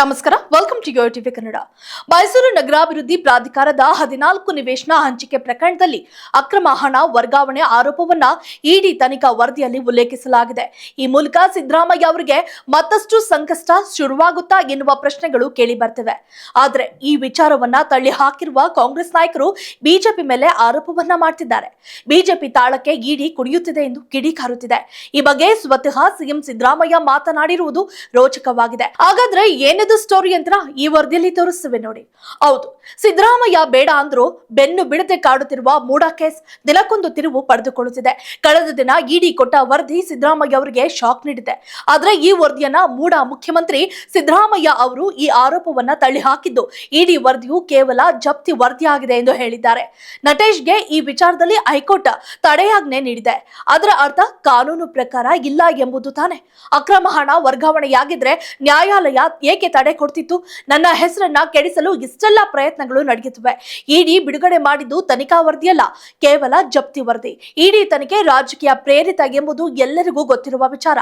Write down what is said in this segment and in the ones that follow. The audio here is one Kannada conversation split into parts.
ನಮಸ್ಕಾರ. Welcome to TV Kannada Mysuru ನಗರಾಭಿವೃದ್ಧಿ ಪ್ರಾಧಿಕಾರದ ಹದಿನಾಲ್ಕು ನಿವೇಶನ ಹಂಚಿಕೆ ಪ್ರಕರಣದಲ್ಲಿ ಅಕ್ರಮ ಹಣ ವರ್ಗಾವಣೆ ಆರೋಪವನ್ನ ಇಡಿ ತನಿಖಾ ವರದಿಯಲ್ಲಿ ಉಲ್ಲೇಖಿಸಲಾಗಿದೆ. ಈ ಮೂಲಕ ಸಿದ್ದರಾಮಯ್ಯ ಅವರಿಗೆ ಮತ್ತಷ್ಟು ಸಂಕಷ್ಟ ಶುರುವಾಗುತ್ತಾ ಎನ್ನುವ ಪ್ರಶ್ನೆಗಳು ಕೇಳಿ ಬರ್ತಿವೆ. ಆದರೆ ಈ ವಿಚಾರವನ್ನ ತಳ್ಳಿ ಹಾಕಿರುವ ಕಾಂಗ್ರೆಸ್ ನಾಯಕರು ಬಿಜೆಪಿ ಮೇಲೆ ಆರೋಪವನ್ನ ಮಾಡ್ತಿದ್ದಾರೆ. ಬಿಜೆಪಿ ತಾಳಕ್ಕೆ ಇಡಿ ಕುಡಿಯುತ್ತಿದೆ ಎಂದು ಕಿಡಿಕಾರುತ್ತಿದೆ ಈ ಬಗ್ಗೆ ಸ್ವತಃ ಸಿಎಂ ಸಿದ್ದರಾಮಯ್ಯ ಮಾತನಾಡಿರುವುದು ರೋಚಕವಾಗಿದೆ. ಹಾಗಾದ್ರೆ ಏನಿದು ಸ್ಟೋರಿ ಅಂತ ಈ ವರದಿಯಲ್ಲಿ ತೋರಿಸುವೆ ನೋಡಿ. ಹೌದು, ಸಿದ್ದರಾಮಯ್ಯ ಬೇಡ ಅಂದ್ರು ಬೆನ್ನು ಬಿಡದೆ ಕಾಡುತ್ತಿರುವ ಮೂಡಾ ಕೇಸ್ ದಿನಕ್ಕೊಂದು ತಿರುವು ಪಡೆದುಕೊಳ್ಳುತ್ತಿದೆ. ಕಳೆದ ದಿನ ಇಡಿ ಕೊಟ್ಟ ವರದಿ ಸಿದ್ದರಾಮಯ್ಯ ಅವರಿಗೆ ಶಾಕ್ ನೀಡಿದೆ. ಆದ್ರೆ ಈ ವರದಿಯನ್ನ ಮೂಡಾ ಮುಖ್ಯಮಂತ್ರಿ ಸಿದ್ದರಾಮಯ್ಯ ಅವರು ಈ ಆರೋಪವನ್ನ ತಳ್ಳಿ ಹಾಕಿದ್ದು ಇಡಿ ವರದಿಯು ಕೇವಲ ಜಪ್ತಿ ವರದಿಯಾಗಿದೆ ಎಂದು ಹೇಳಿದ್ದಾರೆ. ನಟೇಶ್ಗೆ ಈ ವಿಚಾರದಲ್ಲಿ ಹೈಕೋರ್ಟ್ ತಡೆಯಾಜ್ಞೆ ನೀಡಿದೆ. ಅದರ ಅರ್ಥ ಕಾನೂನು ಪ್ರಕಾರ ಇಲ್ಲ ಎಂಬುದು ತಾನೆ. ಅಕ್ರಮ ಹಣ ವರ್ಗಾವಣೆಯಾಗಿದ್ರೆ ನ್ಯಾಯಾಲಯ ಏಕೆ ತಡೆ ಕೊಡ್ತಿತ್ತು. ನನ್ನ ಹೆಸರನ್ನ ಕೆಡಿಸಲು ಇಷ್ಟೆಲ್ಲ ಪ್ರಯತ್ನಗಳು ನಡೆಯುತ್ತವೆ. ಇಡಿ ಬಿಡುಗಡೆ ಮಾಡಿದ್ದು ತನಿಖಾ ವರದಿಯಲ್ಲ, ಕೇವಲ ಜಪ್ತಿ ವರದಿ. ಇಡಿ ತನಿಖೆ ರಾಜಕೀಯ ಪ್ರೇರಿತ ಎಂಬುದು ಎಲ್ಲರಿಗೂ ಗೊತ್ತಿರುವ ವಿಚಾರ.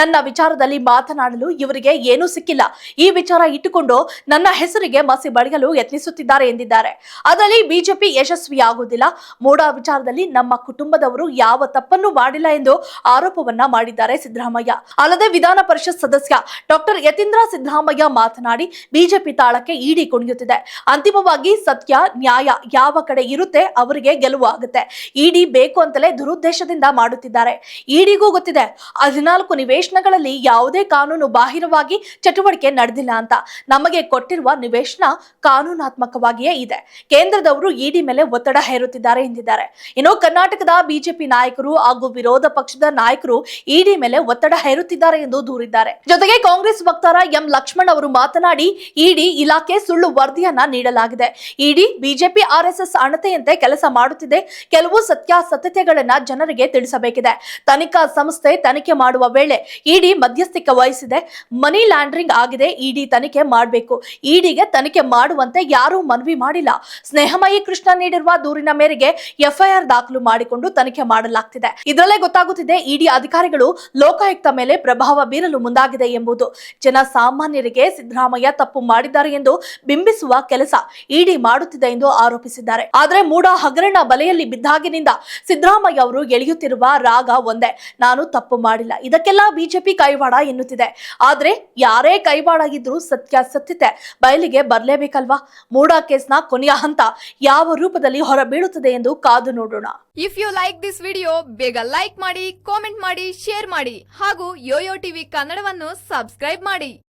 ನನ್ನ ವಿಚಾರದಲ್ಲಿ ಮಾತನಾಡಲು ಇವರಿಗೆ ಏನೂ ಸಿಕ್ಕಿಲ್ಲ. ಈ ವಿಚಾರ ಇಟ್ಟುಕೊಂಡು ನನ್ನ ಹೆಸರಿಗೆ ಮಸಿ ಬಳಿಯಲು ಯತ್ನಿಸುತ್ತಿದ್ದಾರೆ ಎಂದಿದ್ದಾರೆ. ಅದರಲ್ಲಿ ಬಿಜೆಪಿ ಯಶಸ್ವಿಯಾಗುವುದಿಲ್ಲ. ಮೂಡಾ ವಿಚಾರದಲ್ಲಿ ನಮ್ಮ ಕುಟುಂಬದವರು ಯಾವ ತಪ್ಪನ್ನು ಮಾಡಿಲ್ಲ ಎಂದು ಆರೋಪವನ್ನ ಮಾಡಿದ್ದಾರೆ ಸಿದ್ದರಾಮಯ್ಯ. ಅಲ್ಲದೆ ವಿಧಾನ ಪರಿಷತ್ ಸದಸ್ಯ ಡಾಕ್ಟರ್ ಯತೀಂದ್ರ ಸಿದ್ದರಾಮಯ್ಯ ಮಾತನಾಡಿ ಬಿಜೆಪಿ ತಾಳಕ್ಕೆ ಇಡಿ ಕುಣಿಯುತ್ತಿದೆ. ಅಂತಿಮವಾಗಿ ಸತ್ಯ, ನ್ಯಾಯ ಯಾವ ಕಡೆ ಇರುತ್ತೆ ಅವರಿಗೆ ಗೆಲುವು ಆಗುತ್ತೆ. ಇಡಿ ಬೇಕು ಅಂತಲೇ ದುರುದ್ದೇಶದಿಂದ ಮಾಡುತ್ತಿದ್ದಾರೆ. ಇಡಿಗೂ ಗೊತ್ತಿದೆ, ಹದಿನಾಲ್ಕು ನಿವೇಶನಗಳಲ್ಲಿ ಯಾವುದೇ ಕಾನೂನು ಬಾಹಿರವಾಗಿ ಚಟುವಟಿಕೆ ನಡೆದಿಲ್ಲ ಅಂತ. ನಮಗೆ ಕೊಟ್ಟಿರುವ ನಿವೇಶನ ಕಾನೂನಾತ್ಮಕವಾಗಿಯೇ ಇದೆ. ಕೇಂದ್ರದವರು ಇಡಿ ಮೇಲೆ ಒತ್ತಡ ಹೇರುತ್ತಿದ್ದಾರೆ ಎಂದಿದ್ದಾರೆ. ಇನ್ನು ಕರ್ನಾಟಕದ ಬಿಜೆಪಿ ನಾಯಕರು ಹಾಗೂ ವಿರೋಧ ಪಕ್ಷದ ನಾಯಕರು ಇಡಿ ಮೇಲೆ ಒತ್ತಡ ಹೇರುತ್ತಿದ್ದಾರೆ ಎಂದು ದೂರಿದ್ದಾರೆ. ಜೊತೆಗೆ ಕಾಂಗ್ರೆಸ್ ವಕ್ತಾರ ಎಂ ಲಕ್ಷ್ಮಣ್ ಅವರು ಮಾತನಾಡಿ, ಇಡಿ ಇಲಾಖೆ ಸುಳ್ಳು ವರದಿಯನ್ನ ನೀಡಲಾಗಿದೆ. ಇಡಿ ಬಿಜೆಪಿ ಆರ್ಎಸ್ಎಸ್ ಅಣತೆಯಂತೆ ಕೆಲಸ ಮಾಡುತ್ತಿದೆ. ಕೆಲವು ಸತ್ಯಾಸತ್ಯತೆಗಳನ್ನ ಜನರಿಗೆ ತಿಳಿಸಬೇಕಿದೆ. ತನಿಖಾ ಸಂಸ್ಥೆ ತನಿಖೆ ಮಾಡುವ ವೇಳೆ ಇಡಿ ಮಧ್ಯಸ್ಥಿಕೆ ವಹಿಸಿದೆ. ಮನಿ ಲ್ಯಾಂಡ್ರಿಂಗ್ ಆಗಿದೆ. ಇಡಿ ತನಿಖೆ ಮಾಡಬೇಕು. ಇಡಿಗೆ ತನಿಖೆ ಮಾಡುವಂತೆ ಯಾರೂ ಮನವಿ ಮಾಡಿಲ್ಲ. ಸ್ನೇಹಮಯಿ ಕೃಷ್ಣ ನೀಡಿರುವ ದೂರಿನ ಮೇರೆಗೆ ಎಫ್ಐಆರ್ ದಾಖಲು ಮಾಡಿಕೊಂಡು ತನಿಖೆ ಮಾಡಲಾಗ್ತಿದೆ. ಇದರಲ್ಲೇ ಗೊತ್ತಾಗುತ್ತಿದೆ, ಇಡಿ ಅಧಿಕಾರಿಗಳು ಲೋಕಾಯುಕ್ತ ಮೇಲೆ ಪ್ರಭಾವ ಬೀರಲು ಮುಂದಾಗಿದೆ ಎಂಬುದು. ಜನಸಾಮಾನ್ಯರಿಗೆ ಸಿದ್ದರಾಮಯ್ಯ ತಪ್ಪು ಮಾಡಿದ್ದಾರೆ ಎಂದು ಬಿಂಬಿಸುವ ಕೆಲಸ ಇಡಿ ಮಾಡುತ್ತಿದೆ ಎಂದು ಆರೋಪಿಸಿದ್ದಾರೆ. ಆದರೆ ಮೂಡ ಹಗರಣ ಬಲೆಯಲ್ಲಿ ಬಿದ್ದಾಗಿನಿಂದ ಸಿದ್ದರಾಮಯ್ಯ ಅವರು ಎಳೆಯುತ್ತಿರುವ ರಾಗ ಒಂದೇ. ನಾನು ತಪ್ಪು ಮಾಡಿಲ್ಲ. ಇದಕ್ಕೆಲ್ಲ ಬಿಜೆಪಿ ಕೈವಾಡ ಎನ್ನುತ್ತಿದೆ. ಆದ್ರೆ ಯಾರೇ ಕೈವಾಡ ಇದ್ರೂ ಸತ್ಯಾಸತ್ಯತೆ ಬಯಲಿಗೆ ಬರಲೇಬೇಕಲ್ವಾ? ಮೂಡ ಕೇಸ್ನ ಕೊನೆಯ ಹಂತ ಯಾವ ರೂಪದಲ್ಲಿ ಹೊರಬೀಳುತ್ತದೆ ಎಂದು ಕಾದು ನೋಡೋಣ. If you like this video ಬೇಗ ಲೈಕ್ ಮಾಡಿ ಕಾಮೆಂಟ್ ಮಾಡಿ ಶೇರ್ ಮಾಡಿ ಹಾಗೂ ಯೋಯೋ ಟಿವಿ ಕನ್ನಡವನ್ನು ಸಬ್ಸ್ಕ್ರೈಬ್ ಮಾಡಿ.